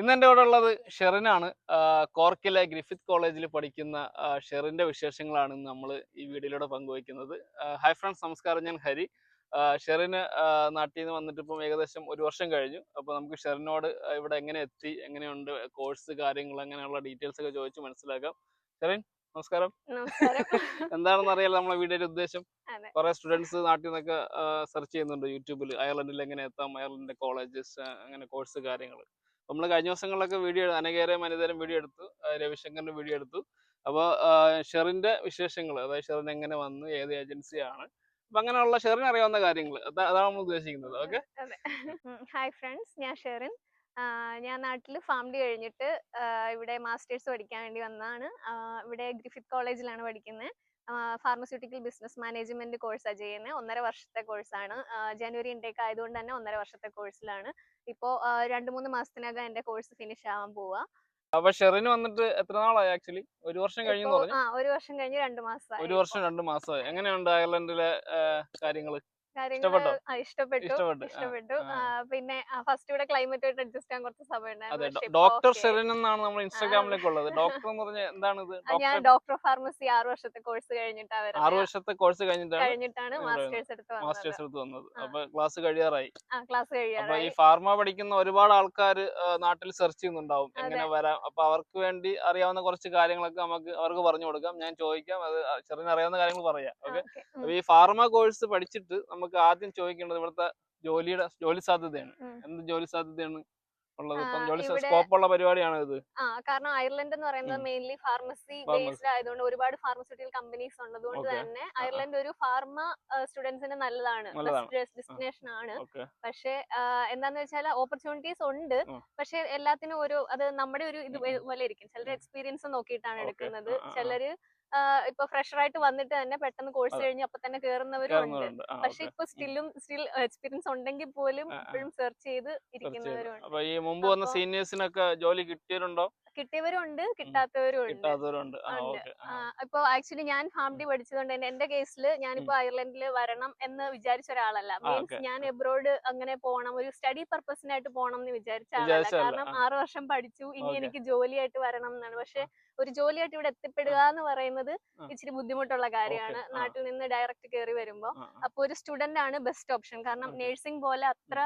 ഇന്ന് എന്റെ കൂടെ ഉള്ളത് ഷെറിനാണ്. കോർക്കിലെ ഗ്രിഫിത്ത് കോളേജിൽ പഠിക്കുന്ന ഷെറിന്റെ ഷെറിന്റെ വിശേഷങ്ങളാണ് ഇന്ന് നമ്മൾ ഈ വീഡിയോയിലൂടെ പങ്കുവയ്ക്കുന്നത്. ഹൈ ഹായ് ഫ്രണ്ട്സ് നമസ്കാരം. ഞാൻ ഹരി. ഷെറിന് നാട്ടിൽ നിന്ന് വന്നിട്ട് ഇപ്പം ഏകദേശം ഒരു വർഷം കഴിഞ്ഞു. അപ്പോൾ നമുക്ക് ഷെറിനോട് ഇവിടെ എങ്ങനെ എത്തി എങ്ങനെയുണ്ട് കോഴ്സ് കാര്യങ്ങൾ അങ്ങനെയുള്ള ഡീറ്റെയിൽസ് ഒക്കെ ചോദിച്ച് മനസ്സിലാക്കാം. ഷെറിൻ നമസ്കാരം. എന്താണെന്ന് അറിയാലോ നമ്മളെ വീഡിയോയുടെ ഉദ്ദേശം. കുറെ സ്റ്റുഡൻസ് നാട്ടിൽ നിന്നൊക്കെ സെർച്ച് ചെയ്യുന്നുണ്ട് യൂട്യൂബിൽ അയർലൻഡിൽ എങ്ങനെ എത്താം അയർലൻഡിന്റെ കോളേജസ് അങ്ങനെ കോഴ്സ് കാര്യങ്ങൾ നമ്മൾ കഴിഞ്ഞ ദിവസങ്ങളിലൊക്കെ വീഡിയോ അനകേറെ മനിതരം വീഡിയോ എടുത്തു രവിശങ്കറിന്റെ വീഡിയോ എടുത്തു. അപ്പോൾ ഷെറിന്റെ വിശേഷങ്ങൾ അതായത് ഷെറിൻ എങ്ങനെ വന്നു ഏത് ഏജൻസിയാണ് അപ്പൊ അങ്ങനെയുള്ള ഷെറിന് അറിയാവുന്ന കാര്യങ്ങൾ അതാണ് നമ്മൾ ഉദ്ദേശിക്കുന്നത്. ഓക്കെ? ഹായ് ഫ്രണ്ട്സ് ഞാൻ ഷെറിൻ. ഞാൻ നാട്ടിൽ ഫാമിലി കഴിഞ്ഞിട്ട് ഇവിടെ മാസ്റ്റേഴ്സ് പഠിക്കാൻ വേണ്ടി വന്നതാണ്. ഇവിടെ ഗ്രിഫിത് കോളേജിലാണ് പഠിക്കുന്നത് ഫാർമസ്യൂട്ടിക്കൽ ബിസിനസ് മാനേജ്മെന്റ് കോഴ്സാണ് ചെയ്യുന്നത് ഒന്നര വർഷത്തെ കോഴ്സാണ് ജനുവരി ഇൻടേക്ക് ആയതുകൊണ്ട് തന്നെ ഒന്നര വർഷത്തെ കോഴ്സിലാണ് ഇപ്പോൾ രണ്ടു മൂന്ന് മാസത്തിനകം എന്റെ കോഴ്സ് ഫിനിഷ് ആവാൻ പോവാ. അപ്പൊ ഷെറിന് വന്നിട്ട് എത്ര നാളായി ആക്ച്വലി? ഒരു വർഷം കഴിഞ്ഞു ഇപ്പോ, ഒരു വർഷം കഴിഞ്ഞ് രണ്ട് മാസമായി ഒരു വർഷം രണ്ട് മാസമായി എങ്ങനെയുണ്ട് അയർലൻഡിലെ കാര്യങ്ങൾ കാര്യങ്ങൾ ഇഷ്ടപ്പെട്ടു? ഇഷ്ടപ്പെട്ടു പിന്നെ ഫസ്റ്റ് ഇവിടെ ക്ലൈമറ്റ് ആയിട്ട് അഡ്ജസ്റ്റ് ചെയ്യാൻ കുറച്ച് സമയം ഡോക്ടർ സെറിൻ എന്നാണ് നമ്മൾ ഇൻസ്റ്റാഗ്രാമിലേക്ക് ഉള്ളത് ഡോക്ടർ എന്ന് പറഞ്ഞാൽ എന്താണ് ഇത്? ഞാൻ ഡോക്ടർ ഫാർമസി ആറ് വർഷത്തെ കോഴ്സ് കഴിഞ്ഞിട്ടാണ് ആറ് വർഷത്തെ കോഴ്സ് കഴിഞ്ഞിട്ടാണ് കഴിഞ്ഞിട്ടാണ് മാസ്റ്റേഴ്സ് എടുത്ത് വന്നത്. മാസ്റ്റേഴ്സ് എടുത്ത് വന്നത്. അപ്പൊ ക്ലാസ് കഴിയാറായി. ക്ലാസ് അപ്പൊ ഈ ഫാർമ പഠിക്കുന്ന ഒരുപാട് ആൾക്കാർ നാട്ടിൽ സെർച്ച് ചെയ്യുന്നുണ്ടാവും. എങ്ങനെ വരാം? അപ്പൊ അവർക്ക് വേണ്ടി അറിയാവുന്ന കുറച്ച് കാര്യങ്ങളൊക്കെ നമുക്ക് അവർക്ക് പറഞ്ഞു കൊടുക്കാം. ഞാൻ ചോദിക്കാം. അത് ചെറിയ അറിയാവുന്ന കാര്യങ്ങൾ പറയാം. ഓക്കെ? അപ്പൊ ഈ ഫാർമ കോഴ്സ് പഠിച്ചിട്ട് നമുക്ക് ആദ്യം ചോദിക്കേണ്ടത് ഇവിടുത്തെ ജോലിയുടെ ജോലി സാധ്യതയാണ്. എന്ത് ജോലി സാധ്യതയാണ് ഉള്ളത്? ഇപ്പം ജോലി സ്കോപ്പ് ഉള്ള പരിപാടിയാണ് ഇത്. ആ കാരണം അയർലൻഡ് എന്ന് പറയുന്നത് മെയിൻലി ഫാർമസി. ബേസ്ഡ് ആയതുകൊണ്ട് ഒരുപാട് ഫാർമസ്യൂട്ടിക്കൽ കമ്പനീസ് ഉള്ളതുകൊണ്ട്. തന്നെ അയർലൻഡ് ഒരു ഫാർമ സ്റ്റുഡൻസിന് നല്ലതാണ്. ഡെസ്റ്റിനേഷൻ ആണ്. പക്ഷെ എന്താന്ന് വെച്ചാൽ ഓപ്പർച്യൂണിറ്റീസ് ഉണ്ട്. പക്ഷെ എല്ലാത്തിനും ഒരു അത് നമ്മുടെ ഒരു ഇത് പോലെ ഇരിക്കും. ചിലർ എക്സ്പീരിയൻസ് നോക്കിയിട്ടാണ് എടുക്കുന്നത്. ചിലര് ഇപ്പൊ ഫ്രഷർ ആയിട്ട് വന്നിട്ട് തന്നെ പെട്ടെന്ന് കോഴ്സ്. കഴിഞ്ഞ് അപ്പൊ തന്നെ കേറുന്നവരും ഉണ്ട് കേറുന്നവരുണ്ട് പക്ഷെ ഇപ്പൊ സ്റ്റില്ലും സ്റ്റിൽ എക്സ്പീരിയൻസ് ഉണ്ടെങ്കിൽ പോലും. ഇപ്പോഴും സെർച്ച് ചെയ്ത് ഇരിക്കുന്നവരും കിട്ടിയവരുണ്ട് അപ്പൊ ഈ മുമ്പ് വന്ന സീനിയേഴ്സിനൊക്കെ ജോലി കിട്ടിയവരും ഉണ്ട്. കിട്ടാത്തവരും ഉണ്ട്. ഇപ്പൊ ആക്ച്വലി ഞാൻ ഫാമിലി ഡി പഠിച്ചതുകൊണ്ട് തന്നെ എന്റെ കേസിൽ ഞാനിപ്പോ അയർലൻഡിൽ വരണം എന്ന് വിചാരിച്ച ഒരാളല്ല. മീൻസ് ഞാൻ എബ്രോഡ് അങ്ങനെ പോകണം ഒരു സ്റ്റഡി പർപ്പസിനായിട്ട് പോകണം എന്ന് വിചാരിച്ച ആളല്ല. കാരണം ആറു വർഷം പഠിച്ചു ഇനി എനിക്ക് ജോലിയായിട്ട് വരണം എന്നാണ്. പക്ഷെ ഒരു ജോലിയായിട്ട് ഇവിടെ എത്തിപ്പെടുക എന്ന് പറയുന്നത് ഇച്ചിരി ബുദ്ധിമുട്ടുള്ള കാര്യമാണ്. നാട്ടിൽ നിന്ന് ഡയറക്റ്റ് കയറി വരുമ്പോൾ ആ, ആ. അപ്പൊ ഒരു സ്റ്റുഡന്റ് ആണ് ബെസ്റ്റ് ഓപ്ഷൻ കാരണം നഴ്സിംഗ് പോലെ അത്ര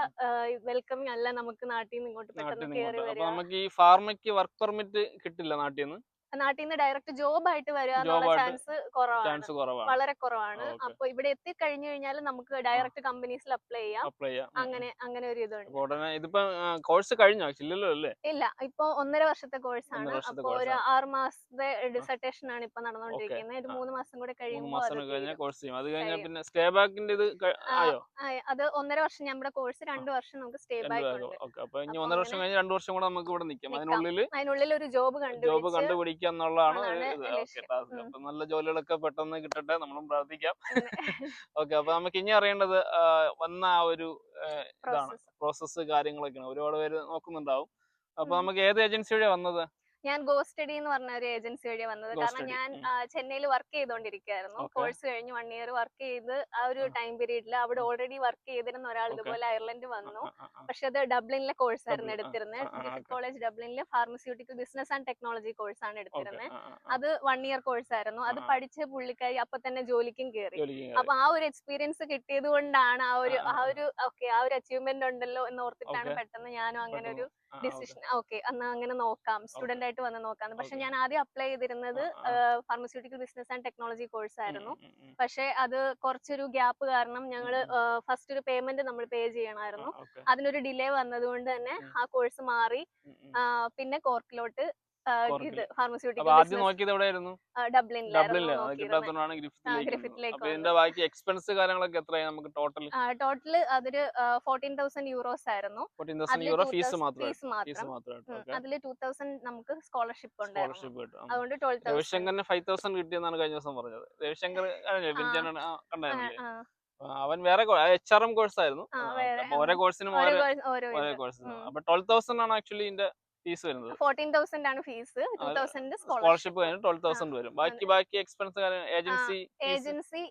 വെൽക്കമിങ് അല്ല നമുക്ക് നാട്ടിൽ നിന്ന് ഇങ്ങോട്ട് പെട്ടെന്ന് കേറി കയറി വരിക. നമുക്ക് ഈ ഫാർമയ്ക്ക് വർക്ക് പെർമിറ്റ് കിട്ടില്ല നാട്ടിൽ നിന്ന്? നാട്ടിൽ നിന്ന് ഡയറക്റ്റ് ജോബ് ആയിട്ട് വരിക എന്നുള്ള ചാൻസ് കുറവാണ്. വളരെ കുറവാണ്. അപ്പൊ ഇവിടെ എത്തി കഴിഞ്ഞു കഴിഞ്ഞാൽ നമുക്ക് ഡയറക്റ്റ് കമ്പനീസിൽ അപ്ലൈ ചെയ്യാം. അങ്ങനെ അങ്ങനെ ഒരു ഇതുണ്ട്. കോഴ്സ് കഴിഞ്ഞോ? അല്ലേ? ഇല്ല. ഇപ്പൊ ഒന്നര വർഷത്തെ കോഴ്സ് ആണ്. അപ്പൊ ഒരു. ആറ് മാസത്തെ ഡിസർട്ടേഷൻ ആണ് ഇപ്പൊ നടന്നുകൊണ്ടിരിക്കുന്നത് ഒരു. മൂന്ന് മാസം കൂടെ കഴിയുമ്പോൾ അത് ഒന്നര വർഷം നമ്മുടെ കോഴ്സ് രണ്ട് വർഷം നമുക്ക് സ്റ്റേ ബാക്ക് ഉണ്ട്. ഒന്നര വർഷം കഴിഞ്ഞ് രണ്ടു വർഷം കൂടെ നമുക്ക് ഇവിടെ നിൽക്കാം. അതിനുള്ളിൽ അതിനുള്ളിൽ ഒരു ജോബ് കണ്ടു ജോബ് കണ്ടുപിടിച്ച് കണ്ടുപിടിക്കുക എന്നുള്ളതാണ്. അപ്പൊ നല്ല ജോലികളൊക്കെ പെട്ടെന്ന് കിട്ടട്ടെ നമ്മളും പ്രാർത്ഥിക്കാം. ഓക്കെ അപ്പൊ നമുക്ക് ഇനി അറിയേണ്ടത് വന്ന ആ ഒരു ഇതാണ് പ്രോസസ്സ് കാര്യങ്ങളൊക്കെയാണ്. ഒരുപാട് പേര് നോക്കുന്നുണ്ടാവും. അപ്പൊ നമുക്ക് ഏത് ഏജൻസിയുടെ വന്നത്? ഞാൻ ഗോ സ്റ്റഡി എന്ന് പറഞ്ഞ ഒരു ഏജൻസി വഴി വന്നത്. കാരണം ഞാൻ ചെന്നൈയിൽ വർക്ക് ചെയ്തുകൊണ്ടിരിക്കുകയായിരുന്നു കോഴ്സ് കഴിഞ്ഞ് വൺ ഇയർ വർക്ക് ചെയ്ത് ആ ഒരു ടൈം പീരീഡിൽ അവിടെ ഓൾറെഡി വർക്ക് ചെയ്തിരുന്ന ഒരാൾ ഇതുപോലെ അയർലൻഡ് വന്നു. പക്ഷെ അത് ഡബ്ലിനിലെ കോഴ്സ് ആയിരുന്നു എടുത്തിരുന്നത്. College ഡബ്ലിനിലെ pharmaceutical business and technology course ആണ് എടുത്തിരുന്നത്. അത് വൺ ഇയർ കോഴ്സ് ആയിരുന്നു. അത്. പഠിച്ച് പുള്ളിക്കാരി അപ്പൊ തന്നെ ജോലിക്കും കയറി അപ്പൊ ആ ഒരു എക്സ്പീരിയൻസ് കിട്ടിയത് കൊണ്ടാണ് ആ ഒരു ആ. ഒരു ഓക്കെ ആ ഒരു അച്ചീവ്മെന്റ് ഉണ്ടല്ലോ എന്ന് ഓർത്തിട്ടാണ് പെട്ടെന്ന് ഞാനും അങ്ങനെ ഒരു ഡിസിഷൻ ഓക്കെ എന്നാ അങ്ങനെ നോക്കാം. സ്റ്റുഡന്റ് ആയിട്ട് വന്ന് നോക്കാം. പക്ഷെ ഞാൻ ആദ്യം അപ്ലൈ ചെയ്തിരുന്നത്. Pharmaceutical business and technology course ആയിരുന്നു. പക്ഷെ അത് കുറച്ചൊരു ഗ്യാപ്പ് കാരണം ഞങ്ങൾ ഫസ്റ്റ് ഒരു പേയ്മെന്റ് നമ്മൾ പേ ചെയ്യണമായിരുന്നു അതിനൊരു ഡിലേ വന്നതുകൊണ്ട് തന്നെ ആ കോഴ്സ് മാറി. പിന്നെ കോർക്കിലോട്ട്. ഇത് അപ്പൊ ഫാർമസ്യൂട്ടിക്കൽ ആദ്യം നോക്കിയത് എവിടെയായിരുന്നു? ഡബ്ലിനിലാണ് ഗ്രിഫിത്തിലേക്ക് ഇതിന്റെ ബാക്കി എക്സ്പെൻസ് കാര്യങ്ങളൊക്കെ എത്രയായി നമുക്ക് ടോട്ടൽ ടോട്ടൽ അതൊരു ഫോർട്ടീൻ തൗസൻഡ് യൂറോസ് ആയിരുന്നു. യൂറോ ഫീസ് മാത്രം. അതിൽ ടൂ തൗസൻഡ് നമുക്ക് സ്കോളർഷിപ്പ് ഉണ്ടായിരുന്നു. അതുകൊണ്ട് ട്വൽവ് രവിശങ്കറിന് ഫൈവ് തൗസൻഡ് കിട്ടിയെന്നാണ് കഴിഞ്ഞ ദിവസം പറഞ്ഞത്. രവിശങ്കർ കണ്ടായിരുന്നില്ലേ? അവൻ വേറെ എച്ച് ആർ എം കോഴ്സ് ആയിരുന്നു. ഓരോ കോഴ്സിനും ഓരോ. കോഴ്സ്. അപ്പൊ ട്വൽവ് തൗസൻഡ് ആണ് ആക്ച്വലി ഇതിന്റെ ഫീസ് വരുന്നത്. ഫോർട്ടീൻ തൗസൻഡ് ആണ് ഫീസ്. ടൂ തൗസൻഡ് സ്കോളർഷിപ്പ് കഴിഞ്ഞ് ട്വൽവ് തൗസൻഡ് വരും. ബാക്കി ബാക്കി എക്സ്പെൻസ് ഏജൻസി ഏജൻസി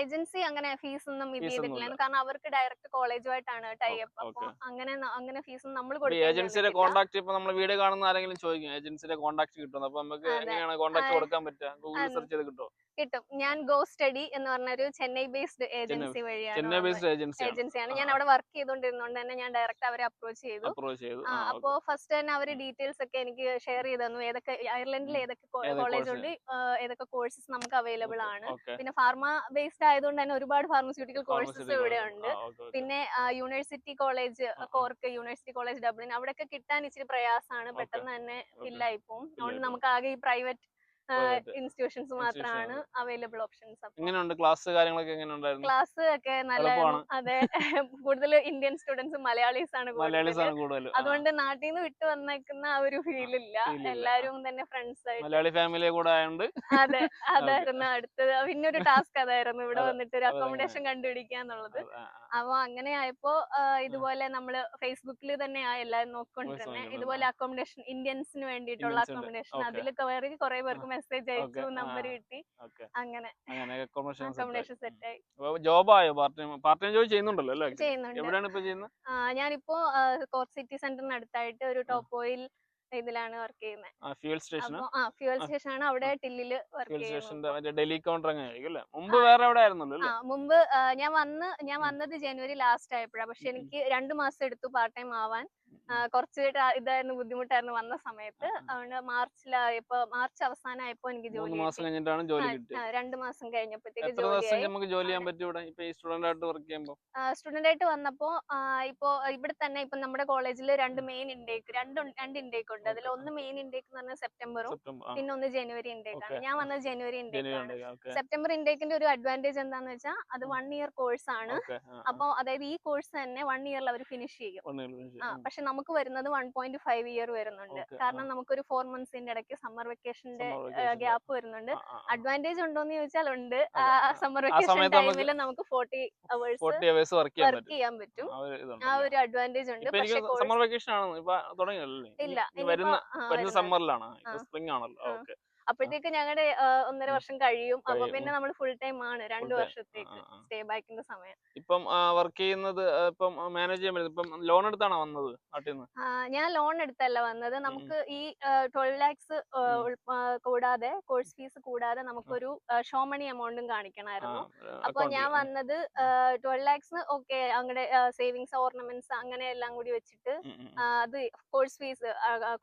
ഏജൻസി അങ്ങനെ ഫീസ് ഒന്നും ഇത് ചെയ്തിട്ടില്ല. കാരണം അവർക്ക് ഡയറക്റ്റ് കോളേജുമായിട്ടാണ് ടൈ അപ്പ് അപ്പൊ അങ്ങനെ അങ്ങനെ ഫീസ് നമ്മൾ ഏജൻസിയുടെ കോൺടാക്ട് ഇപ്പൊ നമ്മൾ വീഡിയോ കാണുന്ന ആരെങ്കിലും ചോദിക്കും ഏജൻസിയുടെ കോൺടാക്ട് കിട്ടും അപ്പൊ നമുക്ക് എങ്ങനെയാണ് കോൺടാക്ട് കൊടുക്കാൻ പറ്റുക? ഗൂഗിൾ സെർച്ച് ചെയ്ത് കിട്ടും കിട്ടും. ഞാൻ ഗോ സ്റ്റഡി എന്ന് പറഞ്ഞ ഒരു ചെന്നൈ ബേസ്ഡ് ഏജൻസി വഴിയാണ് ചെന്നൈ ബേസ്ഡ് ഏജൻസി ഏജൻസിയാണ് ഞാൻ. അവിടെ വർക്ക് ചെയ്തുകൊണ്ടിരുന്നോണ്ട് തന്നെ ഞാൻ ഡയറക്റ്റ് അവരെ അപ്രോച്ച് ചെയ്തു. അപ്രോച്ച് അപ്പോ ഫസ്റ്റ് തന്നെ അവർ ഡീറ്റെയിൽസ് ഒക്കെ എനിക്ക് ഷെയർ ചെയ്ത് തന്നു. ഏതൊക്കെ അയർലൻഡിൽ ഏതൊക്കെ കോളേജ് ഉണ്ട് ഏതൊക്കെ കോഴ്സസ് നമുക്ക് അവൈലബിൾ ആണ്. പിന്നെ ഫാർമ ബേസ്ഡ് ആയതുകൊണ്ട് തന്നെ ഒരുപാട് ഫാർമസ്യൂട്ടിക്കൽ കോഴ്സസ് ഇവിടെ ഉണ്ട്. പിന്നെ university college. Cork university college Dublin അവിടെയൊക്കെ കിട്ടാൻ ഇച്ചിരി പ്രയാസമാണ്. പെട്ടെന്ന് തന്നെ ഫില്ലായി പോകും അതുകൊണ്ട് നമുക്ക് ആകെ ഈ പ്രൈവറ്റ് ഇൻസ്റ്റിറ്റ്യൂഷൻസ് മാത്രമാണ്. അവൈലബിൾ ഓപ്ഷൻസ് എങ്ങനെയുണ്ട് ക്ലാസ് കാര്യങ്ങളൊക്കെ എങ്ങനെ ഉണ്ടായിരുന്നു ക്ലാസ് ഒക്കെ നല്ല അതെ കൂടുതൽ ഇന്ത്യൻ സ്റ്റുഡൻസ് മലയാളീസ് ആണ് കൂടുതൽ അതുകൊണ്ട് നാട്ടിൽ നിന്ന് വിട്ടു വന്നേക്കുന്ന ആ ഒരു ഫീൽ ഇല്ല എല്ലാരും തന്നെ ഫ്രണ്ട്സ് ആയിട്ട്. മലയാളി ഫാമിലി കൂടെ ആയതുകൊണ്ട് അതെ അതായിരുന്നു അടുത്തത്. പിന്നെ ഒരു ടാസ്ക് അതായിരുന്നു. ഇവിടെ വന്നിട്ട് ഒരു അക്കോമഡേഷൻ കണ്ടുപിടിക്കുക എന്നുള്ളത്. അപ്പൊ അങ്ങനെ ആയപ്പോ ഇതുപോലെ നമ്മൾ ഫേസ്ബുക്കിൽ തന്നെയാ എല്ലാരും നോക്കിക്കൊണ്ടിരുന്നത്. ഇതുപോലെ അക്കോമഡേഷൻ ഇന്ത്യൻസിന് വേണ്ടിയിട്ടുള്ള. അക്കോമഡേഷൻ. അതിൽ കയറി കുറെ പേർക്ക് മെസ്സേജ് അയച്ചു നമ്പർ കിട്ടി. അങ്ങനെ. അങ്ങനെ അക്കോമഡേഷൻ സെറ്റ് ആയി. ജോബായോ part time part time job ചെയ്യുന്നുണ്ടല്ലോ അല്ലേ? എവിടെയാണ് ഇപ്പൊ ചെയ്യുന്നത് ഞാനിപ്പോ കോർട്ട് സിറ്റി സെന്ററിന് അടുത്തായിട്ട് ഒരു ടോപ്പ് ഓയിൽ ഇതിലാണ് വർക്ക് ചെയ്യുന്നത് ഫ്യൂൽ സ്റ്റേഷൻ ആ ഫ്യൂൽ സ്റ്റേഷൻ ആണ് അവിടെ ടില്ലിൽ വർക്ക് ഫ്യൂൽ ചെയ്യുന്നത് സ്റ്റേഷന്റെ ഡൽഹി കൗണ്ടർ അങ്ങനെ മുമ്പ് വേറെ എവിടെ ആയിരുന്നല്ലോ മുമ്പ് ഞാൻ വന്ന് ഞാൻ വന്നത് ജനുവരി ലാസ്റ്റ് ആയപ്പോഴാണ് പക്ഷെ എനിക്ക് രണ്ടു മാസം എടുത്തു പാർട്ട് ടൈം ആവാൻ. കുറച്ച് ഇതായിരുന്നു ബുദ്ധിമുട്ടായിരുന്നു വന്ന സമയത്ത്. അതുകൊണ്ട് മാർച്ചിലായപ്പോ മാർച്ച് അവസാനമായപ്പോ എനിക്ക് ജോലി മാസം. കഴിഞ്ഞിട്ടാണ് ജോലി കിട്ടിയത്. രണ്ട് മാസം കഴിഞ്ഞപ്പോഴത്തേക്ക് നമുക്ക് ജോലി ചെയ്യാൻ പറ്റും ഇവിടെ? ഇപ്പൊ സ്റ്റുഡന്റ് ആയിട്ട് വർക്ക് ചെയ്യുമ്പോൾ സ്റ്റുഡന്റ് ആയിട്ട് വന്നപ്പോ ഇപ്പോ ഇവിടെ തന്നെ ഇപ്പൊ നമ്മുടെ കോളേജിൽ രണ്ട് മെയിൻ ഇൻടേക്ക് രണ്ട് രണ്ട് ഇൻടേക്ക് ഉണ്ട്. അതിൽ ഒന്ന് മെയിൻ ഇൻടേക്ക് എന്ന് പറഞ്ഞാൽ സെപ്റ്റംബറും പിന്നെ ഒന്ന് ജനുവരി ഇൻടേക്ക് ആണ്. ഞാൻ വന്നത് ജനുവരി ഇൻടേക്ക് ആണ്. സെപ്റ്റംബർ ഇൻടേക്കിന്റെ ഒരു അഡ്വാന്റേജ് എന്താന്ന് വെച്ചാൽ അത് വൺ ഇയർ കോഴ്സ് ആണ്. അപ്പോ അതായത് ഈ കോഴ്സ് തന്നെ വൺ ഇയറിൽ അവർ ഫിനിഷ് ചെയ്യും. ആ പക്ഷെ നമുക്ക് വരുന്നത് വൺ പോയിന്റ് ഫൈവ് ഇയർ വരുന്നുണ്ട്. കാരണം നമുക്കൊരു ഫോർ മന്ത്സിന്റെ ഇടയ്ക്ക് സമ്മർ വെക്കേഷന്റെ ഗ്യാപ്പ് വരുന്നുണ്ട്. അഡ്വാന്റേജ് ഉണ്ടോന്ന് ചോദിച്ചാൽ ഉണ്ട്. സമ്മർ വെക്കേഷൻ ടൈമിൽ നമുക്ക് ഫോർട്ടി അവേഴ്സ് വർക്ക് ചെയ്യാൻ പറ്റും. ആ ഒരു അഡ്വാന്റേജ് ഉണ്ട്. സമ്മർ വെക്കേഷൻ ആണോ. ഇല്ല. വരുന്ന സമ്മറിലാണ്. സ്പ്രിംഗ് ആണല്ലോ. ഓക്കെ അപ്പോഴത്തേക്ക് ഞങ്ങളുടെ ഒന്നര. വർഷം കഴിയും. അപ്പൊ പിന്നെ നമ്മൾ ഫുൾ ടൈം ആണ്. രണ്ടു വർഷത്തേക്ക് സ്റ്റേ ബാക്കിന്റെ സമയം. ഇപ്പം വർക്ക് ചെയ്യുന്നത് ഇപ്പം മാനേജ് ചെയ്യാൻ പറ്റും ഇപ്പം ലോൺ എടുത്താണോ വന്നത് നാട്ടിൽ നിന്ന് ഞാൻ ലോൺ എടുത്തല്ല വന്നത്. നമുക്ക് ഈ ട്വൽവ് ലാക്സ് കൂടാതെ കോഴ്സ് ഫീസ് കൂടാതെ നമുക്കൊരു ഷോ മണി എമൗണ്ടും കാണിക്കണമായിരുന്നു. അപ്പൊ ഞാൻ വന്നത് ട്വൽവ് ലാക്സ് ഓക്കെ അങ്ങടെ സേവിങ്സ് ഓർണമെന്റ്സ് അങ്ങനെ എല്ലാം കൂടി വെച്ചിട്ട് അത് കോഴ്സ് ഫീസ്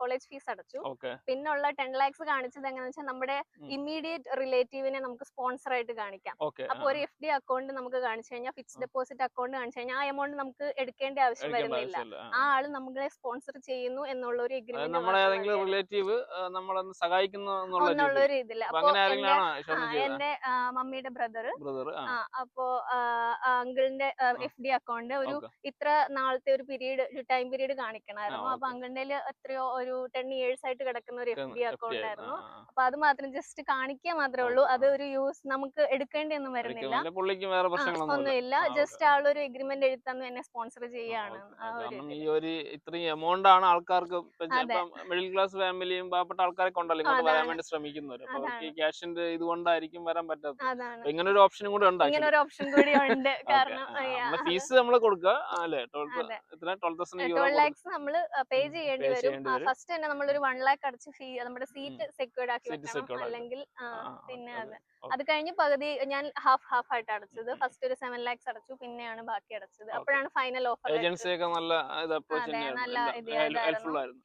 കോളേജ് ഫീസ് അടച്ചു. പിന്നെ പിന്നുള്ള ടെൻ ലാക്സ് കാണിച്ചത് എങ്ങനെയാണെന്ന് വെച്ചാൽ നമ്മുടെ ഇമ്മീഡിയറ്റ് റിലേറ്റീവിനെ നമുക്ക് സ്പോൺസർ ആയിട്ട് കാണിക്കാം. അപ്പൊ ഒരു എഫ് ഡി അക്കൗണ്ട് നമുക്ക് കാണിച്ചു കഴിഞ്ഞാൽ ഫിക്സ് ഡെപ്പോസിറ്റ് അക്കൗണ്ട് കാണിച്ചു കഴിഞ്ഞാൽ ആ എമൗണ്ട് നമുക്ക് എടുക്കേണ്ട ആവശ്യം വരുന്നില്ല. ആ. ആൾ നമ്മളെ സ്പോൺസർ ചെയ്യുന്നു എന്നുള്ള ഒരു എഗ്രിമെന്റ് നമ്മളെ ഏതെങ്കിലും റിലേറ്റീവ് നമ്മളെ സഹായിക്കുന്നു എന്നുള്ള. ഒരു ഇതിൽ. അപ്പൊ എന്റെ മമ്മിയുടെ ബ്രദർ അപ്പോ അങ്കിളിന്റെ എഫ് ഡി അക്കൗണ്ട് ഒരു ഇത്ര നാളത്തെ ഒരു പീരീഡ് ഒരു ടൈം പീരീഡ് കാണിക്കണമായിരുന്നു. അപ്പൊ. അങ്കിളിന്റെ എത്രയോ ഒരു ടെൻ ഇയേഴ്സ് ആയിട്ട് കിടക്കുന്ന ഒരു എഫ് ഡി അക്കൗണ്ട് ആയിരുന്നു. അപ്പൊ അത് മാത്രം ജസ്റ്റ് കാണിക്കുക മാത്രമേ ഉള്ളൂ. അത് ഒരു യൂസ് നമുക്ക് എടുക്കേണ്ടിയൊന്നും വരുന്നില്ല. ഒന്നുമില്ല. ജസ്റ്റ് ആളൊരു എഗ്രിമെന്റ് എഴുത്തന്നു എന്നെ സ്പോൺസർ ചെയ്യാണ് ഒരു ഈ ഒരു ഇത്രയും എമൗണ്ട് ആണ് ആൾക്കാർക്ക്. മിഡിൽ ക്ലാസ് ഫാമിലിയും പാവപ്പെട്ട ആൾക്കാരെ ഉണ്ടല്ലോ. ഇങ്ങോട്ട് വരാൻ വേണ്ടി ശ്രമിക്കുന്നവര്. അപ്പൊ. ക്യാഷിന്റെ ഇതുകൊണ്ടായിരിക്കും വരാൻ പറ്റാത്തത്. ഇങ്ങനെ ഒരു ഓപ്ഷനും കൂടി ഉണ്ട് ഇങ്ങനെ ഒരു ഓപ്ഷൻ കൂടി ഉണ്ട്. കാരണം ഫീസ് നമ്മൾ കൊടുക്കുക. അല്ലേ? ട്വൽവ് ലാക്സ് നമ്മൾ പേ ചെയ്യേണ്ടി വരും. ചെയ്യേണ്ടി വരും. ഫസ്റ്റ് തന്നെ നമ്മളൊരു വൺ ലാക്ക് അടച്ച് ഫീ നമ്മുടെ സീറ്റ് സെക്യൂർഡ് ആക്കി അല്ലെങ്കിൽ പിന്നെ അതെ. അത്. കഴിഞ്ഞ് പകുതി ഞാൻ ഹാഫ് ഹാഫ് ആയിട്ട് അടച്ചത്. ഫസ്റ്റ് ഒരു സെവൻ ലാക്സ് അടച്ചു പിന്നെയാണ് ബാക്കി അടച്ചത്. അപ്പോഴാണ് ഫൈനൽ ഓഫർ ഏജൻസി ഒക്കെ നല്ല നല്ല.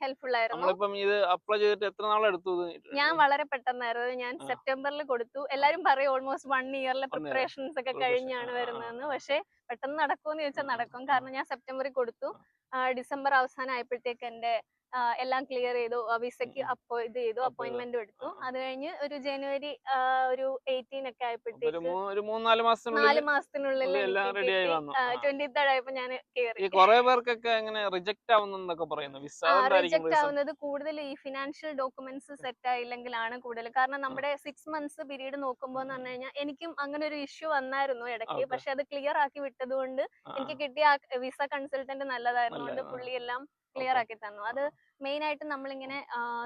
ഹെൽപ്ഫുൾ ആയിരുന്നു. ഇത് അപ്ലൈ ചെയ്തിട്ട് എത്ര നാളെടുത്തു ഞാൻ വളരെ പെട്ടെന്നായിരുന്നു. ഞാൻ സെപ്റ്റംബറിൽ കൊടുത്തു. എല്ലാരും പറയും ഓൾമോസ്റ്റ് വൺ ഇയറിലെ പ്രിപ്പറേഷൻസ് ഒക്കെ കഴിഞ്ഞാണ് വരുന്നതെന്ന്. പക്ഷെ പെട്ടെന്ന് നടക്കുമെന്ന് ചോദിച്ചാൽ നടക്കും. കാരണം ഞാൻ സെപ്റ്റംബറിൽ കൊടുത്തു. ഡിസംബർ അവസാനം ആയപ്പോഴത്തേക്ക് എന്റെ എല്ലാം ക്ലിയർ ചെയ്തു. വിസയ്ക്ക്. അപ്പോ ഇത് ചെയ്തു. അപ്പോയിന്റ്മെന്റ് എടുത്തു. അത് കഴിഞ്ഞ് ഒരു ജനുവരി ഒരു എയ്റ്റീൻ ഒക്കെ ആയപ്പോഴത്തേക്ക് നാല് മാസത്തിനുള്ളിൽ. ട്വന്റി തേർഡ് ആയപ്പോ ഞാൻ കയറി കുറെ പേർക്കൊക്കെ അങ്ങനെ റിജക്ട് പറയുന്നു. വിസ റിജക്ട് ആവുന്നത് കൂടുതൽ ഈ ഫിനാൻഷ്യൽ ഡോക്യുമെന്റ്സ് സെറ്റ് ആയില്ലെങ്കിലാണ് കൂടുതൽ. കാരണം നമ്മുടെ സിക്സ് മന്ത്സ് പീരീഡ് നോക്കുമ്പോൾ എന്ന് പറഞ്ഞു കഴിഞ്ഞാൽ എനിക്കും അങ്ങനെ ഒരു ഇഷ്യൂ വന്നായിരുന്നു ഇടയ്ക്ക്. പക്ഷെ അത് ക്ലിയർ ആക്കി വിട്ടത് കൊണ്ട് എനിക്ക് കിട്ടിയ വിസ കൺസൾട്ടന്റ് നല്ലതായിരുന്നു. പുള്ളി എല്ലാം ക്ലിയർ ആക്കി തന്നു അത് മെയിൻ ആയിട്ട് നമ്മളിങ്ങനെ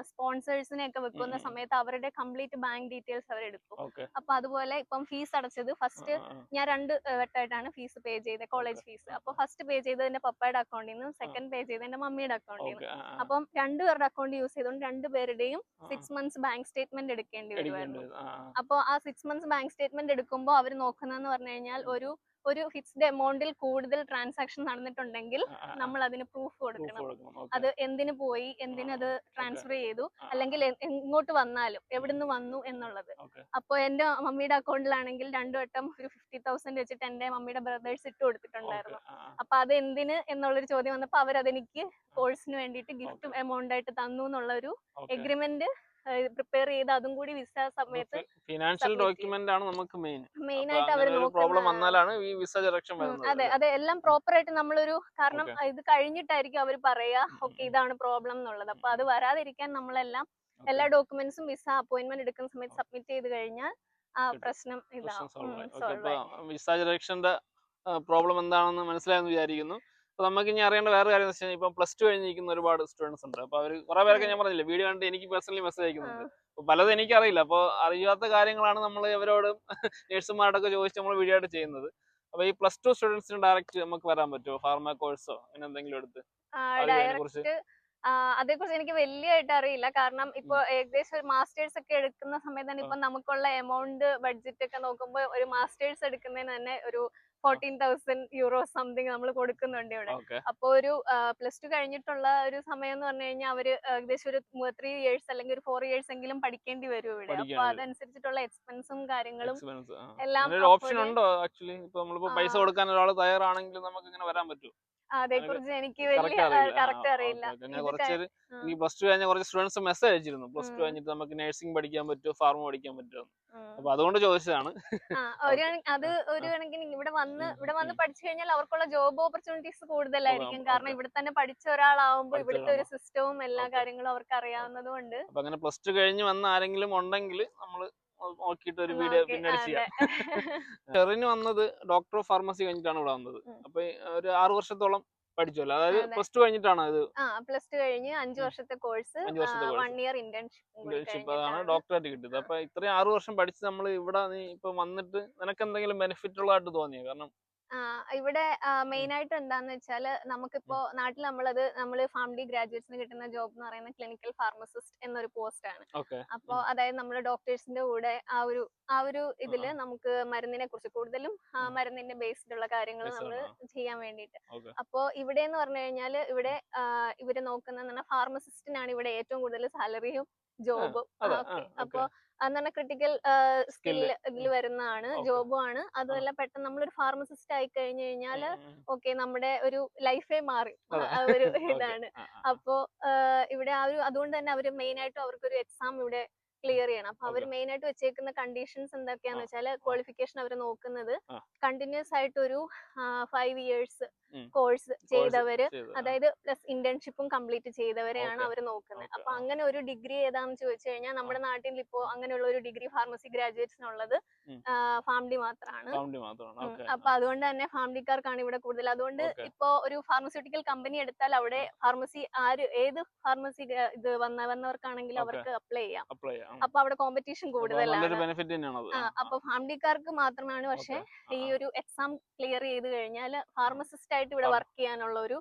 സ്പോൺസേഴ്സിനെ ഒക്കെ വെക്കുന്ന. സമയത്ത് അവരുടെ കംപ്ലീറ്റ് ബാങ്ക് ഡീറ്റെയിൽസ് അവർ എടുക്കും അപ്പൊ അതുപോലെ ഇപ്പം ഫീസ് അടച്ചത് ഫസ്റ്റ് ഞാൻ രണ്ട് വട്ടമായിട്ടാണ് ഫീസ് പേ ചെയ്തത് കോളേജ് ഫീസ്. അപ്പൊ ഫസ്റ്റ് പേ ചെയ്തത് എന്റെ പപ്പയുടെ അക്കൗണ്ടിൽ നിന്നും സെക്കൻഡ് പേ ചെയ്തത് എന്റെ മമ്മിയുടെ അക്കൗണ്ടിൽ നിന്നും. അപ്പം രണ്ടുപേരുടെ അക്കൗണ്ട് യൂസ് ചെയ്തുകൊണ്ട് രണ്ടുപേരുടെയും സിക്സ് മന്ത്സ് ബാങ്ക് സ്റ്റേറ്റ്മെന്റ് എടുക്കേണ്ടി വരുമായിരുന്നു അപ്പോൾ ആ സിക്സ് മന്ത്സ് ബാങ്ക് സ്റ്റേറ്റ്മെന്റ് എടുക്കുമ്പോൾ അവർ നോക്കുന്നതെന്ന് പറഞ്ഞു കഴിഞ്ഞാൽ ഒരു ഒരു ഫിക്സ്ഡ് എമൗണ്ടിൽ കൂടുതൽ ട്രാൻസാക്ഷൻ നടന്നിട്ടുണ്ടെങ്കിൽ നമ്മൾ അതിന് പ്രൂഫ് കൊടുക്കണം. അത് എന്തിനു പോയി എന്തിനത് ട്രാൻസ്ഫർ ചെയ്തു അല്ലെങ്കിൽ എങ്ങോട്ട് വന്നാലും എവിടുന്ന് വന്നു എന്നുള്ളത്. അപ്പൊ എന്റെ മമ്മിയുടെ അക്കൗണ്ടിലാണെങ്കിൽ രണ്ടു വട്ടം ഒരു ഫിഫ്റ്റി തൗസൻഡ് വെച്ചിട്ട് എന്റെ മമ്മിയുടെ ബ്രദേഴ്സ് ഇട്ട് കൊടുത്തിട്ടുണ്ടായിരുന്നു. അപ്പൊ അത് എന്തിന് എന്നുള്ളൊരു ചോദ്യം വന്നപ്പോ അവരതെനിക്ക് കോഴ്സിന് വേണ്ടിയിട്ട് ഗിഫ്റ്റ് എമൗണ്ട് ആയിട്ട് തന്നു എന്നുള്ള ഒരു എഗ്രിമെന്റ് പ്രിപ്പയർ ചെയ്ത് അതും കൂടി വിസ സമയത്ത് ഫിനാൻഷ്യൽ ഡോക്യുമെന്റ് ആണ് നമുക്ക് മെയിൻ മെയിൻ ആയിട്ട് അവർ പ്രോബ്ലം വന്നാലാണ് ഈ വിസ ജെറക്ഷൻ വരുന്നത് അതെ അതെ. എല്ലാം പ്രോപ്പർ ആയിട്ട് നമ്മളൊരു കാരണം ഇത് കഴിഞ്ഞിട്ടായിരിക്കും അവർ പറയാ ഓക്കെ ഇതാണ് പ്രോബ്ലം എന്നുള്ളത്. അപ്പൊ അത് വരാതിരിക്കാൻ നമ്മളെല്ലാം എല്ലാ ഡോക്യുമെന്റ്സും വിസ അപ്പോയിന്റ്മെന്റ് എടുക്കുന്ന സമയത്ത് സബ്മിറ്റ് ചെയ്ത് കഴിഞ്ഞാൽ ആ പ്രശ്നം സോൾവ് വിസ ജെറക്ഷന്റെ പ്രോബ്ലം എന്താണെന്ന് മനസ്സിലായെന്ന് വിചാരിക്കുന്നു. അപ്പൊ നമുക്ക് ഇനി അറിയേണ്ട വേറെ കാര്യം എന്ന് വെച്ചാൽ ഇപ്പൊ പ്ലസ് ടു കഴിഞ്ഞിരിക്കുന്ന ഒരുപാട് സ്റ്റുഡൻസ് ഉണ്ട്. അപ്പൊ അവർ കുറെ പേരൊക്കെ ഞാൻ പറഞ്ഞില്ല വീഡിയോ കണ്ട് എനിക്ക് പേഴ്സണലി മെസ്സേജ് അയക്കുന്നുണ്ട്. അപ്പോൾ പലതും എനിക്കറിയില്ല. അപ്പൊ അറിയാത്ത കാര്യങ്ങളാണ് നമ്മൾ ഇവരോട് നേഴ്സുമാരോടൊക്കെ ചോദിച്ച് നമ്മൾ വീഡിയോ ആയിട്ട് ചെയ്യുന്നത്. അപ്പൊ ഈ പ്ലസ് ടു സ്റ്റുഡൻസിന് ഡയറക്റ്റ് നമുക്ക് വരാൻ പറ്റുമോ? ഫാർമ കോഴ്സോ അങ്ങനെ എന്തെങ്കിലും എടുത്ത്? അതേക്കുറിച്ച് എനിക്ക് വലിയതായിട്ട് അറിയില്ല. കാരണം ഇപ്പൊ ഏകദേശം ഒരു മാസ്റ്റേഴ്സ് ഒക്കെ എടുക്കുന്ന സമയത്ത് തന്നെ ഇപ്പൊ നമുക്കുള്ള എമൗണ്ട് ബഡ്ജറ്റ് ഒക്കെ നോക്കുമ്പോൾ ഒരു മാസ്റ്റേഴ്സ് എടുക്കുന്നതിന് തന്നെ ഒരു ഫോർട്ടീൻ തൗസൻഡ് യൂറോ സംതിങ് നമ്മൾ കൊടുക്കുന്നുണ്ട് ഇവിടെ. അപ്പൊ ഒരു പ്ലസ് ടു കഴിഞ്ഞിട്ടുള്ള ഒരു സമയം എന്ന് പറഞ്ഞു കഴിഞ്ഞാൽ അവർ ഏകദേശം ഒരു ത്രീ ഇയേഴ്സ് അല്ലെങ്കിൽ ഒരു ഫോർ ഇയേഴ്സ് എങ്കിലും പഠിക്കേണ്ടി വരും ഇവിടെ. അപ്പൊ അതനുസരിച്ചിട്ടുള്ള എക്സ്പെൻസും കാര്യങ്ങളും എല്ലാം ഓപ്ഷൻ ഉണ്ടോ? ആക്ച്വലി ഇപ്പൊ നമ്മളിപ്പോ പൈസ കൊടുക്കാൻ ഒരാൾ തയ്യാറാണെങ്കിൽ നമുക്ക് ഇങ്ങനെ വരാൻ പറ്റും അതേക്കുറിച്ച് എനിക്ക് വലിയ അറിയില്ല. കറക്റ്റ് അറിയില്ല. കുറച്ച് പ്ലസ് ടു കഴിഞ്ഞ കുറച്ച് സ്റ്റുഡൻസ് മെസ്സേജ് അയച്ചിരുന്നു. പ്ലസ് ടു കഴിഞ്ഞിട്ട് നമുക്ക് നഴ്സിംഗ് പഠിക്കാൻ പറ്റുമോ ഫാർമ പഠിക്കാൻ പറ്റുമോ. അപ്പൊ അതുകൊണ്ട് ചോദിച്ചതാണ്. ഒരു അത് ഒരു കണക്കിന് ഇവിടെ വന്ന് ഇവിടെ വന്ന് പഠിച്ചു കഴിഞ്ഞാൽ അവർക്കുള്ള ജോബ് ഓപ്പർച്യൂണിറ്റീസ് കൂടുതലായിരിക്കും. കാരണം ഇവിടെ തന്നെ പഠിച്ച ഒരാളാവുമ്പോൾ ഇവിടുത്തെ ഒരു സിസ്റ്റവും എല്ലാ കാര്യങ്ങളും അവർക്ക് അറിയാവുന്നത് കൊണ്ട് അങ്ങനെ പ്ലസ് ടു കഴിഞ്ഞ് വന്ന ആരെങ്കിലും ഉണ്ടെങ്കിൽ നമ്മൾ നോക്കിയിട്ട് ഒരു വീഡിയോ പിന്നീട്. ചെയ്യാം. ഷെറിന് വന്നത് ഡോക്ടർ ഓഫ് ഫാർമസി കഴിഞ്ഞിട്ടാണ് ഇവിടെ വന്നത്. അപ്പൊ ഒരു ആറു വർഷത്തോളം പഠിച്ചല്ലോ അതായത് അതെ. പ്ലസ് ടു കഴിഞ്ഞിട്ടാണ് ഇത്? പ്ലസ് ടു കഴിഞ്ഞ് അഞ്ചു വർഷത്തെ course one year internship internship അതാണ് ഡോക്ടറേറ്റ് കിട്ടിയത്. അപ്പൊ ഇത്രയും ആറു വർഷം പഠിച്ച് നമ്മൾ ഇവിടെ നീ ഇപ്പൊ വന്നിട്ട് നിനക്ക് എന്തെങ്കിലും ബെനിഫിറ്റ് ഉള്ളതായിട്ട് തോന്നിയോ? കാരണം ഇവിടെ മെയിൻ ആയിട്ട് എന്താന്ന് വെച്ചാൽ നമുക്കിപ്പോ നാട്ടിൽ നമ്മളത് നമ്മൾ ഫാമിലി ഗ്രാജുവേറ്റ്സിന് കിട്ടുന്ന ജോബ് എന്ന് പറയുന്നത് ക്ലിനിക്കൽ ഫാർമസിസ്റ്റ് എന്നൊരു പോസ്റ്റ് ആണ്. അപ്പോ അതായത് നമ്മുടെ ഡോക്ടേഴ്സിന്റെ കൂടെ ആ ഒരു ആ ഒരു ഇതിൽ നമുക്ക് മരുന്നിനെ കുറിച്ച് കൂടുതലും മരുന്നിന്റെ ബേസ്ഡ് ഉള്ള കാര്യങ്ങൾ നമ്മൾ ചെയ്യാൻ വേണ്ടിയിട്ട്. അപ്പോ ഇവിടെ എന്ന് പറഞ്ഞു കഴിഞ്ഞാൽ ഇവിടെ ഇവർ നോക്കുന്ന ഫാർമസിസ്റ്റിനാണ് ഇവിടെ ഏറ്റവും കൂടുതൽ സാലറിയും ജോബും അപ്പോ അന്ന് പറഞ്ഞ ക്രിട്ടിക്കൽ സ്കിൽ ഇതിൽ വരുന്നതാണ്. ജോബും ആണ് അതുമല്ല പെട്ടെന്ന് നമ്മളൊരു ഫാർമസിസ്റ്റ് ആയി കഴിഞ്ഞു കഴിഞ്ഞാൽ ഓക്കെ നമ്മുടെ ഒരു ലൈഫേ മാറി. ഒരു ഇതാണ്. അപ്പോ ഇവിടെ ആ ഒരു അതുകൊണ്ട് തന്നെ അവർ മെയിൻ ആയിട്ടും അവർക്കൊരു എക്സാം ഇവിടെ ക്ലിയർ ചെയ്യണം. അപ്പൊ അവർ. മെയിൻ ആയിട്ട് വെച്ചേക്കുന്ന കണ്ടീഷൻസ് എന്തൊക്കെയാന്ന് വെച്ചാൽ വെച്ചാൽ ക്വാളിഫിക്കേഷൻ അവർ നോക്കുന്നത് കണ്ടിന്യൂസ് ആയിട്ട് ഒരു ഫൈവ് ഇയേഴ്സ്. കോഴ്സ് ചെയ്തവര് അതായത് പ്ലസ് ഇന്റേൺഷിപ്പും കംപ്ലീറ്റ് ചെയ്തവരെയാണ്. അവർ നോക്കുന്നത്. അപ്പൊ അങ്ങനെ ഒരു ഡിഗ്രി ഏതാന്ന് ചോദിച്ചു കഴിഞ്ഞാൽ നമ്മുടെ നാട്ടിൽ ഇപ്പോ അങ്ങനെയുള്ള ഒരു ഡിഗ്രി ഫാർമസി ഗ്രാജുവേറ്റ്സിനുള്ളത് ഉള്ളത് ഫാമിലി മാത്രമാണ്. അപ്പൊ അതുകൊണ്ട് തന്നെ ഫാമിലിക്കാർക്കാണ് ഇവിടെ കൂടുതൽ. അതുകൊണ്ട്. ഇപ്പോ ഒരു ഫാർമസ്യൂട്ടിക്കൽ കമ്പനി എടുത്താൽ അവിടെ ഫാർമസി ആര് ഏത് ഫാർമസി ഇത് വന്ന വന്നവർക്കാണെങ്കിലും അവർക്ക് അപ്ലൈ ചെയ്യാം. അപ്പൊ അവിടെ കോമ്പറ്റീഷൻ കൂടുതലാണ്. അപ്പൊ ഫാമിലിക്കാർക്ക് മാത്രമാണ് പക്ഷെ ഈ ഒരു എക്സാം ക്ലിയർ ചെയ്ത് കഴിഞ്ഞാൽ ഫാർമസിസ്റ്റ് ആയിട്ട് ഇവിടെ വർക്ക് ചെയ്യാനുള്ള ഒരു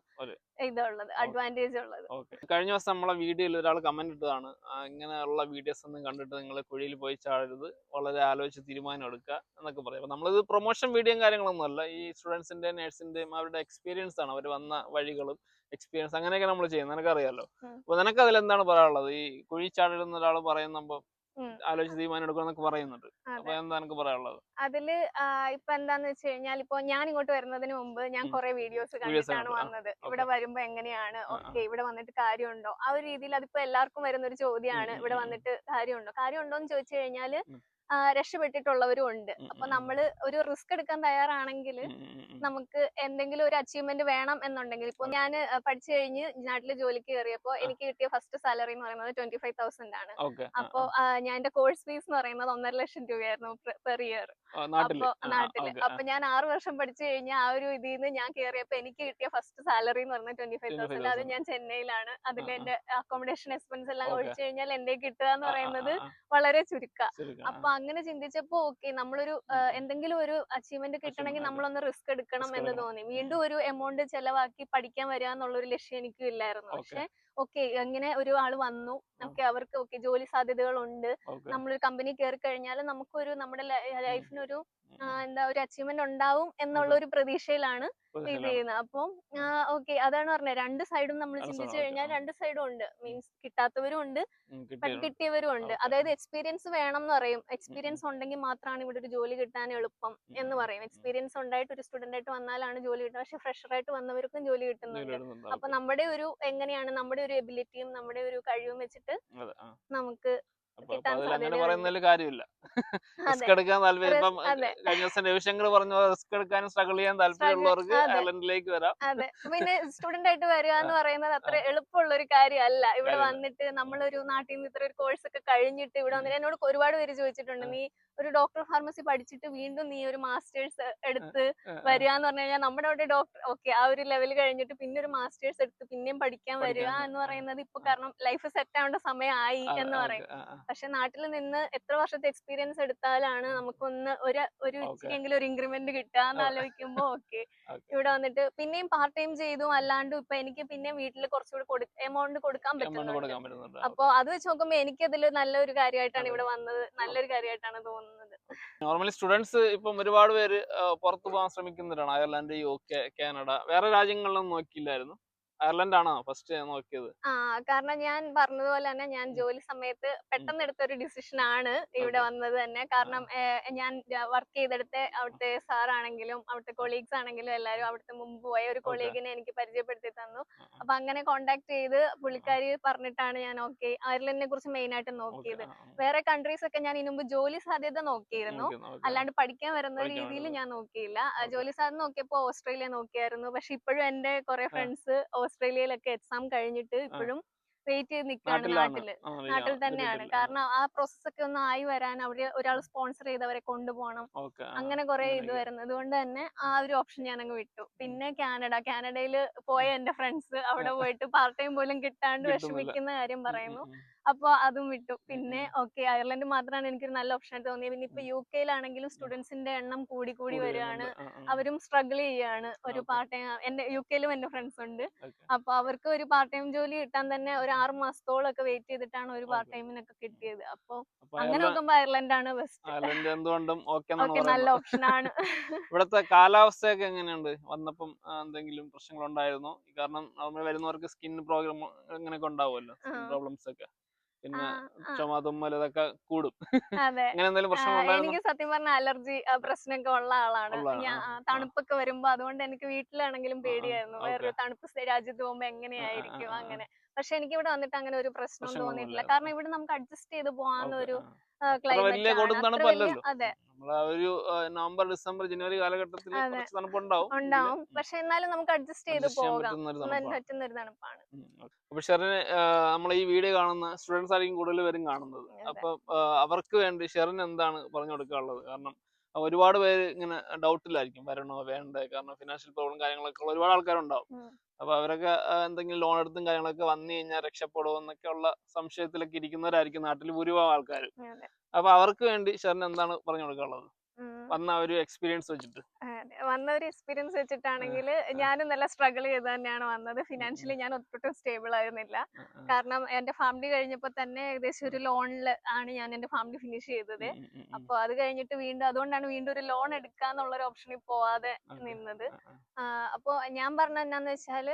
ഇതുള്ളത് അഡ്വാന്റേജ് ഉള്ളത് കഴിഞ്ഞ ദിവസം നമ്മളെ വീഡിയോയിൽ ഒരാൾ കമന്റ് ഇട്ടതാണ്. ഇങ്ങനെയുള്ള വീഡിയോസ് ഒന്നും കണ്ടിട്ട് നിങ്ങൾ കുഴിയിൽ പോയി ചാടരുത്. വളരെ ആലോചിച്ച് തീരുമാനം എടുക്കുക എന്നൊക്കെ പറയും. അപ്പൊ നമ്മളിത് പ്രൊമോഷൻ വീഡിയോയും കാര്യങ്ങളൊന്നും അല്ല. ഈ സ്റ്റുഡൻസിന്റെ നേഴ്സിന്റെയും അവരുടെ എക്സ്പീരിയൻസ് ആണ്. അവർ വന്ന വഴികളും എക്സ്പീരിയൻസ് അങ്ങനെയൊക്കെ നമ്മൾ ചെയ്യുന്നത്. നിനക്കറിയാലോ. അപ്പൊ നിനക്ക് അതിൽ എന്താണ് പറയാനുള്ളത്? ഈ കുഴി ചാടരുന്ന ഒരാൾ പറയുമ്പോൾ. ആലോചിച്ച് തീരുമാനം എടുക്കണം എന്നൊക്കെ പറയുന്നുണ്ട്. അപ്പൊ എന്താ എനിക്ക് പറയാനുള്ളത്? അതിൽ ഇപ്പൊ എന്താന്ന് വെച്ച് കഴിഞ്ഞാൽ ഇപ്പൊ ഞാൻ ഇങ്ങോട്ട് വരുന്നതിന് മുമ്പ് ഞാൻ കൊറേ വീഡിയോസ് കണ്ടിട്ടാണ് വന്നത്. ഇവിടെ വരുമ്പോ എങ്ങനെയാണ്. ഓക്കെ ഇവിടെ വന്നിട്ട് കാര്യമുണ്ടോ? ആ ഒരു രീതിയിൽ അതിപ്പോ എല്ലാവർക്കും വരുന്ന ഒരു ചോദ്യമാണ് ഇവിടെ. വന്നിട്ട് കാര്യമുണ്ടോ? കാര്യമുണ്ടോ എന്ന് ചോദിച്ചു കഴിഞ്ഞാൽ രക്ഷപ്പെട്ടിട്ടുള്ളവരും ഉണ്ട്. അപ്പൊ. നമ്മൾ ഒരു റിസ്ക് എടുക്കാൻ തയ്യാറാണെങ്കിൽ. നമുക്ക് എന്തെങ്കിലും ഒരു അച്ചീവ്മെന്റ് വേണം എന്നുണ്ടെങ്കിൽ ഇപ്പൊ ഞാൻ പഠിച്ചു കഴിഞ്ഞ് നാട്ടിൽ ജോലിക്ക് കയറിയപ്പോ എനിക്ക് കിട്ടിയ ഫസ്റ്റ് സാലറി എന്ന് പറയുന്നത് ട്വന്റി ഫൈവ് തൗസൻഡ് ആണ്. അപ്പൊ ഞാൻ എന്റെ കോഴ്സ് ഫീസ് എന്ന് പറയുന്നത് ഒന്നര ലക്ഷം രൂപയായിരുന്നു പെർ ഇയർ അപ്പൊ നാട്ടിൽ. അപ്പൊ ഞാൻ ആറ് വർഷം പഠിച്ചു കഴിഞ്ഞ ആ ഒരു ഇതിൽ നിന്ന് ഞാൻ കയറിയപ്പോ എനിക്ക് കിട്ടിയ ഫസ്റ്റ് സാലറി എന്ന് പറയുന്നത് ട്വന്റി ഫൈവ് തൗസൻഡ് അത് ഞാൻ ചെന്നൈയിലാണ്. അതിൽ. എന്റെ അക്കോമഡേഷൻ എക്സ്പെൻസ് എല്ലാം. ഒഴിച്ചു കഴിഞ്ഞാൽ എന്റെ കിട്ടുക എന്ന് പറയുന്നത്. വളരെ ചുരുക്ക. അപ്പൊ അങ്ങനെ ചിന്തിച്ചപ്പോ ഓക്കെ നമ്മളൊരു എന്തെങ്കിലും ഒരു അച്ചീവ്മെന്റ് കിട്ടണമെങ്കിൽ നമ്മൾ നമ്മളൊന്ന് റിസ്ക് എടുക്കണം എന്ന് തോന്നി. വീണ്ടും ഒരു എമൗണ്ട് ചെലവാക്കി പഠിക്കാൻ വരിക എന്നുള്ള ഒരു ലക്ഷ്യം എനിക്കും ഇല്ലായിരുന്നു. പക്ഷെ ഓക്കെ എങ്ങനെ ഒരു ആൾ വന്നു ഓക്കെ അവർക്ക് ഓക്കെ ജോലി സാധ്യതകളുണ്ട്. നമ്മൾ നമ്മളൊരു കമ്പനി കയറി കഴിഞ്ഞാൽ നമുക്കൊരു നമ്മുടെ ലൈഫിനൊരു. എന്താ ഒരു അച്ചീവ്മെന്റ് ഉണ്ടാവും എന്നുള്ള ഒരു പ്രതീക്ഷയിലാണ് ഇത്. ചെയ്യുന്നത്. അപ്പം ഓക്കെ അതാണ് പറഞ്ഞത്. രണ്ട് സൈഡും നമ്മൾ ചിന്തിച്ചു കഴിഞ്ഞാൽ രണ്ട് സൈഡും ഉണ്ട്. മീൻസ് കിട്ടാത്തവരും ഉണ്ട് കിട്ടിയവരും. ഉണ്ട്. അതായത് എക്സ്പീരിയൻസ് വേണം എന്ന് പറയും എക്സ്പീരിയൻസ് ഉണ്ടെങ്കിൽ മാത്രമാണ് ഇവിടെ ഒരു ജോലി കിട്ടാൻ എളുപ്പം എന്ന് പറയും. എക്സ്പീരിയൻസ് ഉണ്ടായിട്ട് ഒരു സ്റ്റുഡന്റ് ആയിട്ട് വന്നാലാണ് ജോലി കിട്ടുന്നത്. പക്ഷെ ഫ്രഷർ ആയിട്ട് വന്നവർക്കും ജോലി കിട്ടുന്നുണ്ട്. അപ്പൊ നമ്മുടെ ഒരു എങ്ങനെയാണ് നമ്മുടെ ഒരു എബിലിറ്റിയും നമ്മുടെ ഒരു കഴിവും വെച്ചിട്ട് നമുക്ക് അപ്പൊ അപ്പൊ കിട്ടാൻ അതിൽ അങ്ങനെ പറയുന്നതിൽ കാര്യമില്ല. റിസ്ക് എടുക്കാൻ താല്പര്യം. Risk- ഇപ്പം അതെ. കഴിഞ്ഞ ദിവസം രവിശങ്കർ പറഞ്ഞ റിസ്ക് എടുക്കാനും സ്ട്രഗിൾ ചെയ്യാൻ താല്പര്യമുള്ളവർക്ക് അതെ. അയർലൻഡിലേക്ക് വരാം. അതെ. പിന്നെ സ്റ്റുഡന്റ് ആയിട്ട് വരിക എന്ന് പറയുന്നത് അത്ര. എളുപ്പമുള്ള ഒരു കാര്യമല്ല. ഇവിടെ വന്നിട്ട് നമ്മളൊരു നാട്ടിൽ നിന്ന് ഇത്ര ഒരു കോഴ്സ് ഒക്കെ കഴിഞ്ഞിട്ട് ഇവിടെ വന്നിട്ട് എന്നോട് ഒരുപാട് പേര് ചോദിച്ചിട്ടുണ്ട് നീ ഒരു ഡോക്ടർ ഫാർമസി പഠിച്ചിട്ട് വീണ്ടും നീ ഒരു മാസ്റ്റേഴ്സ് എടുത്ത്. വരിക എന്ന് പറഞ്ഞു കഴിഞ്ഞാൽ നമ്മുടെ അവിടെ ഡോക്ടർ ഓക്കെ ആ ഒരു ലെവൽ കഴിഞ്ഞിട്ട് പിന്നെ ഒരു മാസ്റ്റേഴ്സ് എടുത്ത് പിന്നെയും പഠിക്കാൻ വരിക എന്ന് പറയുന്നത് ഇപ്പൊ കാരണം ലൈഫ് സെറ്റ് ആവേണ്ട സമയമായി എന്ന് പറയും. പക്ഷെ നാട്ടിൽ നിന്ന് എത്ര വർഷത്തെ എക്സ്പീരിയൻസ് എടുത്താലാണ് നമുക്കൊന്ന് ഒരു ഒരു. ഇച്ചിരിയെങ്കിലും ഒരു ഇൻക്രിമെന്റ് കിട്ടുക എന്ന് ആ. ആലോചിക്കുമ്പോ ഓക്കെ. ഇവിടെ വന്നിട്ട് പിന്നെയും പാർട്ട് ടൈം ചെയ്തു. അല്ലാണ്ട് ഇപ്പൊ എനിക്ക് പിന്നെ വീട്ടിൽ കുറച്ചുകൂടി എമൗണ്ട് കൊടുക്കാൻ പറ്റുന്നുണ്ട്. അപ്പൊ അത് വെച്ച് നോക്കുമ്പോ എനിക്കതിൽ നല്ലൊരു കാര്യമായിട്ടാണ്. ഇവിടെ വന്നത്. നല്ലൊരു കാര്യമായിട്ടാണ് തോന്നുന്നത്. നോർമലി സ്റ്റുഡൻസ് ഇപ്പം ഒരുപാട് പേര് പുറത്ത് പോകാൻ ശ്രമിക്കുന്നവരാണ്. Ireland U K Canada. വേറെ രാജ്യങ്ങളിലൊന്നും നോക്കിയില്ലായിരുന്നു. അയർലൻഡ് ആണോ ഫസ്റ്റ് നോക്കിയത്? ആ കാരണം ഞാൻ പറഞ്ഞതുപോലെ തന്നെ ഞാൻ ജോലി സമയത്ത് പെട്ടെന്ന് എടുത്ത ഒരു ഡിസിഷൻ ആണ് ഇവിടെ. വന്നത് തന്നെ. കാരണം ഞാൻ വർക്ക് ചെയ്തെടുത്ത അവിടുത്തെ സാറാണെങ്കിലും അവിടുത്തെ കൊളീഗ്സ് ആണെങ്കിലും എല്ലാവരും അവിടുത്തെ മുമ്പ് പോയ ഒരു കൊളീഗിനെ എനിക്ക് പരിചയപ്പെടുത്തി തന്നു. അപ്പൊ അങ്ങനെ കോണ്ടാക്ട് ചെയ്ത് പുള്ളിക്കാരി പറഞ്ഞിട്ടാണ് ഞാൻ ഓക്കെ അയർലൻഡിനെ കുറിച്ച് മെയിൻ ആയിട്ട് നോക്കിയത്. വേറെ കൺട്രീസ് ഒക്കെ ഞാൻ ഇനി മുമ്പ് ജോലി സാധ്യത നോക്കിയിരുന്നു. അല്ലാണ്ട് പഠിക്കാൻ വരുന്ന രീതിയിൽ ഞാൻ നോക്കിയില്ല. ജോലി സാധ്യത നോക്കിയപ്പോ ഓസ്ട്രേലിയ നോക്കിയായിരുന്നു. പക്ഷെ ഇപ്പോഴും എന്റെ കുറെ ഫ്രണ്ട്സ് ഓസ്ട്രേലിയയിലൊക്കെ എക്സാം കഴിഞ്ഞിട്ട് ഇപ്പോഴും വെയിറ്റ് ചെയ്ത് നിൽക്കുകയാണ് നാട്ടിൽ നാട്ടിൽ. നാട്ടിൽ തന്നെയാണ് കാരണം ആ പ്രോസസ് ഒക്കെ ഒന്ന് ആയി വരാൻ അവർ ഒരാൾ സ്പോൺസർ ചെയ്തവരെ കൊണ്ടുപോകണം. അങ്ങനെ കുറെ ഇത്. വരുന്നത് അതുകൊണ്ട് തന്നെ ആ ഒരു ഓപ്ഷൻ ഞാൻ അങ്ങ് വിട്ടു പിന്നെ കാനഡ. കാനഡയിൽ പോയ എന്റെ ഫ്രണ്ട്സ് അവിടെ പോയിട്ട് പാർട്ട് ടൈം പോലും കിട്ടാണ്ട്. വിഷമിക്കുന്ന കാര്യം പറയുന്നു. അപ്പൊ അതും വിട്ടു. പിന്നെ ഓക്കെ അയർലൻഡ് മാത്രമാണ് എനിക്കൊരു നല്ല ഓപ്ഷൻ ആയിട്ട് തോന്നിയത് പിന്നെ ഇപ്പൊ യു കെയിലാണെങ്കിലും സ്റ്റുഡൻസിന്റെ എണ്ണം കൂടി കൂടി വരികയാണ്. അവരും സ്ട്രഗിൾ ചെയ്യാണ് ഒരു പാർട്ട് ടൈം എന്റെ യു കെയിലും എന്റെ ഫ്രണ്ട്സ് ഉണ്ട്. അപ്പൊ അവർക്ക് ഒരു പാർട്ട് ടൈം ജോലി കിട്ടാൻ തന്നെ ഒരു ആറ് മാസത്തോളം ഒക്കെ വെയിറ്റ് ചെയ്തിട്ടാണ് ഒരു പാർട്ട് ടൈമിനൊക്കെ കിട്ടിയത്. അപ്പൊ അങ്ങനെ നോക്കുമ്പോ അയർലൻഡ് ആണ് ബെസ്റ്റ് അയർലൻഡ് എന്തുകൊണ്ടും നല്ല ഓപ്ഷൻ ആണ്. ഇവിടുത്തെ കാലാവസ്ഥയൊക്കെ എങ്ങനെയുണ്ട്? വന്നപ്പം എന്തെങ്കിലും പ്രശ്നങ്ങൾ ഉണ്ടായിരുന്നോ കാരണം നമ്മൾ വരുന്നവർക്ക് സ്കിൻ പ്രോബ്ലം അങ്ങനെയൊക്കെ ഉണ്ടാവുമല്ലോ. പ്രോബ്ലംസ് ഒക്കെ. പിന്നെ ചുമതും ആ. ചുമ ഇതൊക്കെ കൂടും. അതെ. അങ്ങനെ എന്തെങ്കിലും പ്രശ്നം ഉണ്ടായിരുന്നു? എനിക്ക് സത്യം പറഞ്ഞ അലർജി പ്രശ്നമൊക്കെ ഉള്ള ആളാണ്. തണുപ്പൊക്കെ വരുമ്പോ അതുകൊണ്ട് എനിക്ക് വീട്ടിലാണെങ്കിലും. പേടിയായിരുന്നു. വേറൊരു തണുപ്പ് രാജ്യത്ത് പോകുമ്പോ എങ്ങനെയായിരിക്കും. അങ്ങനെ. പക്ഷെ എനിക്ക് ഇവിടെ വന്നിട്ട് അങ്ങനെ ഒരു പ്രശ്നം തോന്നിയിട്ടില്ല. കാരണം ഇവിടെ നമുക്ക് അഡ്ജസ്റ്റ് ചെയ്ത് പോകാവുന്ന ഒരു ക്ലൈമറ്റ് അതെ. നമ്മൾ ആ ഒരു നവംബർ ഡിസംബർ ജനുവരി കാലഘട്ടത്തിൽ. കുറച്ച് തണുപ്പുണ്ടാവും. ഉണ്ടാവും. പക്ഷെ എന്നാലും നമുക്ക് അഡ്ജസ്റ്റ് ചെയ്ത് പോകാം. പറ്റുന്ന ഒരു തണുപ്പാണ്. അപ്പൊ ഷെറിന് നമ്മൾ ഈ വീഡിയോ കാണുന്ന സ്റ്റുഡൻസ് ആയിരിക്കും കൂടുതൽ പേരും കാണുന്നത്. അപ്പൊ അവർക്ക് വേണ്ടി ഷെറിന് എന്താണ് പറഞ്ഞു കൊടുക്കാനുള്ളത്? കാരണം ഒരുപാട് പേര് ഇങ്ങനെ ഡൗട്ടിലായിരിക്കും വരണോ വേണ്ടേ കാരണം ഫിനാൻഷ്യൽ പ്രോബ്ലം കാര്യങ്ങളൊക്കെ ഉള്ള ഒരുപാട് ആൾക്കാരുണ്ടാവും ഉണ്ടാവും അപ്പൊ അവരൊക്കെ എന്തെങ്കിലും ലോൺ എടുത്തും കാര്യങ്ങളൊക്കെ വന്നു കഴിഞ്ഞാൽ രക്ഷപ്പെടുമോ എന്നൊക്കെ ഉള്ള സംശയത്തിലൊക്കെ ഇരിക്കുന്നവരായിരിക്കും നാട്ടിൽ ഭൂരിഭാഗം ആൾക്കാർ. അപ്പൊ അവർക്ക് വേണ്ടി ഷെറിന് എന്താണ് പറഞ്ഞു കൊടുക്കാനുള്ളത്. വന്ന ഒരു എക്സ്പീരിയൻസ് വെച്ചിട്ട്. വന്ന ഒരു എക്സ്പീരിയൻസ് വെച്ചിട്ടാണെങ്കിൽ ഞാനും നല്ല സ്ട്രഗിൾ ചെയ്ത് തന്നെയാണ് വന്നത്. ഫിനാൻഷ്യലി ഞാൻ ഒട്ടും സ്റ്റേബിൾ ആയിരുന്നില്ല. കാരണം എന്റെ ഫാമിലി കഴിഞ്ഞപ്പോ തന്നെ ഏകദേശം ഒരു ലോണിൽ ആണ് ഞാൻ എന്റെ ഫാമിലി ഫിനിഷ് ചെയ്തത്. ഉം, ഉം, ഉം, ഉം. അപ്പൊ അത് കഴിഞ്ഞിട്ട് വീണ്ടും അതുകൊണ്ടാണ് വീണ്ടും ഒരു ലോൺ എടുക്കാന്നുള്ള ഒരു ഓപ്ഷനിൽ പോവാതെ. നിന്നത്. ആ, ആ. അപ്പൊ ഞാൻ പറഞ്ഞ എന്നാന്ന് വെച്ചാൽ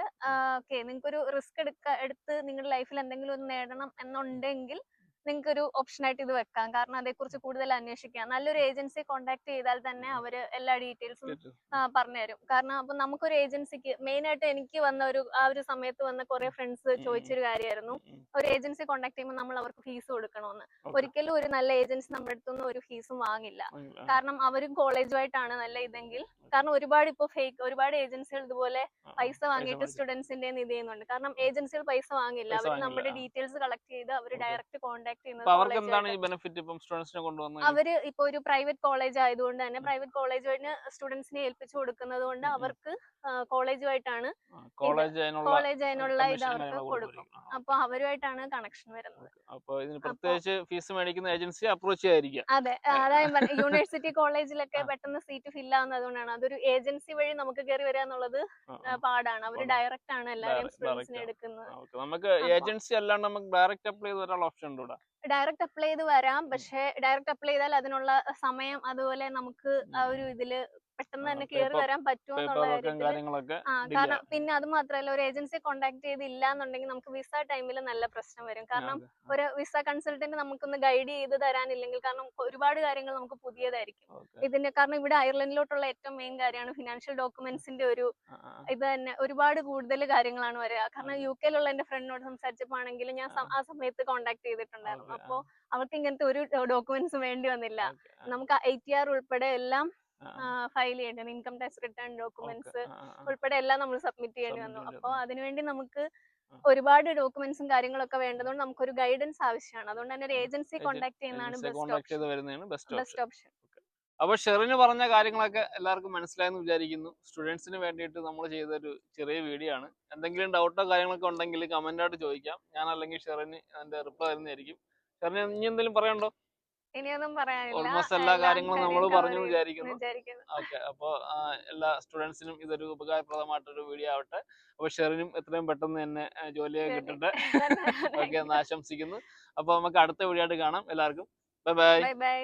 ഓക്കെ നിങ്ങൾക്കൊരു റിസ്ക് എടുക്ക എടുത്ത് നിങ്ങളുടെ ലൈഫിൽ എന്തെങ്കിലും ഒന്ന് നേടണം എന്നുണ്ടെങ്കിൽ നിങ്ങൾക്ക് ഒരു ഓപ്ഷൻ ആയിട്ട് ഇത് വെക്കാം. കാരണം അതേക്കുറിച്ച് കൂടുതൽ അന്വേഷിക്കാം. നല്ലൊരു ഏജൻസി കോൺടാക്ട് ചെയ്താൽ തന്നെ അവർ എല്ലാ ഡീറ്റെയിൽസും പറഞ്ഞുതരും. കാരണം അപ്പൊ നമുക്കൊരു ഏജൻസിക്ക് മെയിൻ ആയിട്ട് എനിക്ക് വന്ന ഒരു ആ ഒരു സമയത്ത് വന്ന കുറെ ഫ്രണ്ട്സ് ചോദിച്ച ചോദിച്ചൊരു കാര്യമായിരുന്നു. ഒരു ഏജൻസി കോൺടാക്ട് ചെയ്യുമ്പോൾ നമ്മൾ അവർക്ക് ഫീസ് കൊടുക്കണമെന്ന്. ഒരിക്കലും ഒരു നല്ല ഏജൻസി നമ്മുടെ അടുത്തൊന്നും ഒരു ഫീസും വാങ്ങില്ല. കാരണം അവരും കോളേജുമായിട്ടാണ് നല്ല ഇതെങ്കിൽ. കാരണം ഒരുപാട് ഇപ്പൊ ഫേക്ക് ഒരുപാട് ഏജൻസികൾ ഇതുപോലെ പൈസ വാങ്ങിയിട്ട്. സ്റ്റുഡൻസിന്റെ ഇത് ചെയ്യുന്നുണ്ട്. കാരണം ഏജൻസികൾ പൈസ വാങ്ങില്ല. അവർ നമ്മുടെ ഡീറ്റെയിൽസ് കളക്ട് ചെയ്ത് അവർ ഡയറക്റ്റ് കോൺടാക്ട് ചെയ്യുന്നത് അവർക്ക് എന്താണ് ഈ ബെനിഫിറ്റ് ഇപ്പം സ്റ്റുഡൻസിനെ കൊണ്ടുവന്നത് അവർ ഇപ്പൊ ഒരു പ്രൈവറ്റ് കോളേജ് ആയതുകൊണ്ട് തന്നെ പ്രൈവറ്റ് കോളേജുമായിട്ട് സ്റ്റുഡൻസിനെ ഏൽപ്പിച്ചു കൊടുക്കുന്നത് കൊണ്ട്. അവർക്ക് കോളേജുമായിട്ടാണ് കോളേജ് അതിനുള്ള ഇത് അവർക്ക് കൊടുക്കും. അപ്പൊ അവരുമായിട്ടാണ് കണക്ഷൻ വരുന്നത്. okay. അപ്പൊ ഇതിന് പ്രത്യേകിച്ച് ഫീസ് മേടിക്കുന്ന ഏജൻസി അപ്രോച്ച് ചെയ്യായിരിക്കും അതെ. അതായത് യൂണിവേഴ്സിറ്റി കോളേജിലൊക്കെ. പെട്ടെന്ന് സീറ്റ് ഫില്ല് ആവുന്നത് അതുകൊണ്ടാണ് അതൊരു ഏജൻസി വഴി നമുക്ക് കയറി വരിക എന്നുള്ളത് പാടാണ്. അവർ ഡയറക്റ്റ് ആണ് എല്ലാവരും സ്റ്റുഡൻസിനെ എടുക്കുന്നത്. നമുക്ക് ഏജൻസി അല്ലാണ്ട് നമുക്ക് ഡയറക്റ്റ് അപ്ലൈ ചെയ്ത് ഒരാൾ ഓപ്ഷൻ ഉണ്ട് ഇവിടെ? ഡയറക്റ്റ് അപ്ലൈ ചെയ്ത് വരാം. പക്ഷെ ഡയറക്റ്റ് അപ്ലൈ ചെയ്താൽ അതിനുള്ള സമയം അതുപോലെ നമുക്ക് ആ ഒരു ഇതിൽ പെട്ടെന്ന് തന്നെ കയറി വരാൻ പറ്റുമോ എന്നുള്ള കാര്യത്തിൽ ആ കാരണം പിന്നെ അത് മാത്രമല്ല ഒരു ഏജൻസിയെ കോൺടാക്ട് ചെയ്തില്ല എന്നുണ്ടെങ്കിൽ നമുക്ക് വിസ ടൈമിൽ നല്ല പ്രശ്നം വരും. കാരണം ഒരു വിസ കൺസൾട്ടന്റ് നമുക്കൊന്ന് ഗൈഡ് ചെയ്ത് തരാനില്ലെങ്കിൽ കാരണം ഒരുപാട് കാര്യങ്ങൾ നമുക്ക് പുതിയതായിരിക്കും. ഇതിന്റെ കാരണം ഇവിടെ അയർലൻഡിലോട്ടുള്ള ഏറ്റവും മെയിൻ കാര്യമാണ് ഫിനാൻഷ്യൽ ഡോക്യുമെന്റ്സിന്റെ ഒരു ഇത് തന്നെ. ഒരുപാട് കൂടുതൽ കാര്യങ്ങളാണ് വരിക. കാരണം യു കെയിലുള്ള എന്റെ ഫ്രണ്ടിനോട് സംസാരിച്ചപ്പോ ആണെങ്കിൽ ഞാൻ ആ. സമയത്ത് കോൺടാക്ട് ചെയ്തിട്ടുണ്ടായിരുന്നു. അപ്പോൾ അപ്പോ അവർക്ക് ഇങ്ങനത്തെ ഒരു ഡോക്യുമെന്റ്സും വേണ്ടി വന്നില്ല. നമുക്ക് ഐ ടി ആർ ഉൾപ്പെടെ എല്ലാം ഫയൽ ചെയ്യേണ്ടി ഇൻകം ടാക്സ് റിട്ടേൺ. ഡോക്യുമെന്റ്സ്. ഉൾപ്പെടെ എല്ലാം നമ്മൾ സബ്മിറ്റ് ചെയ്യേണ്ടി വന്നു. അപ്പൊ അപ്പോൾ വേണ്ടി അതിനുവേണ്ടി നമുക്ക് ഒരുപാട് ഡോക്യുമെന്റ്സും കാര്യങ്ങളൊക്കെ വേണ്ടതുകൊണ്ട് നമുക്കൊരു ഗൈഡൻസ് ആവശ്യമാണ്. അതുകൊണ്ട് തന്നെ ഒരു ഏജൻസി കോൺടാക്ട് ചെയ്യുന്നതാണ് ബെസ്റ്റ് ഓപ്ഷൻ. അപ്പൊ ഷെറിന് പറഞ്ഞ കാര്യങ്ങളൊക്കെ എല്ലാവർക്കും മനസ്സിലായെന്ന് വിചാരിക്കുന്നു. സ്റ്റുഡൻസിന് വേണ്ടിയിട്ട് നമ്മൾ ചെയ്ത ഒരു ചെറിയ വീഡിയോ ആണ്. എന്തെങ്കിലും ഡൗട്ടോ കാര്യങ്ങളൊക്കെ ഉണ്ടെങ്കിൽ കമന്റ് ആയിട്ട് ചോദിക്കാം. ഞാൻ അല്ലെങ്കിൽ ഷെറിന് അതിന്റെ റിപ്ലൈ തരുന്നതായിരിക്കും. ഷെറിന് ഇനി എന്തെങ്കിലും പറയണ്ടോ ഇനിയൊന്നും പറയാനില്ല. ഓൾമോസ്റ്റ് എല്ലാ കാര്യങ്ങളും നമ്മൾ പറഞ്ഞു വിചാരിക്കുന്നു. ഓക്കെ അപ്പൊ എല്ലാ സ്റ്റുഡൻസിനും ഇതൊരു ഉപകാരപ്രദമായിട്ടൊരു വീഡിയോ ആവട്ടെ. അപ്പൊ ഷെറിനും എത്രയും പെട്ടെന്ന് തന്നെ ജോലിയൊക്കെ ജോലി. കിട്ടട്ടെ ഓക്കെ. എന്ന് ആശംസിക്കുന്നു. അപ്പോൾ നമുക്ക് അടുത്ത വീഡിയോ ആയിട്ട് കാണാം. എല്ലാവർക്കും. ബൈ. Bye bye.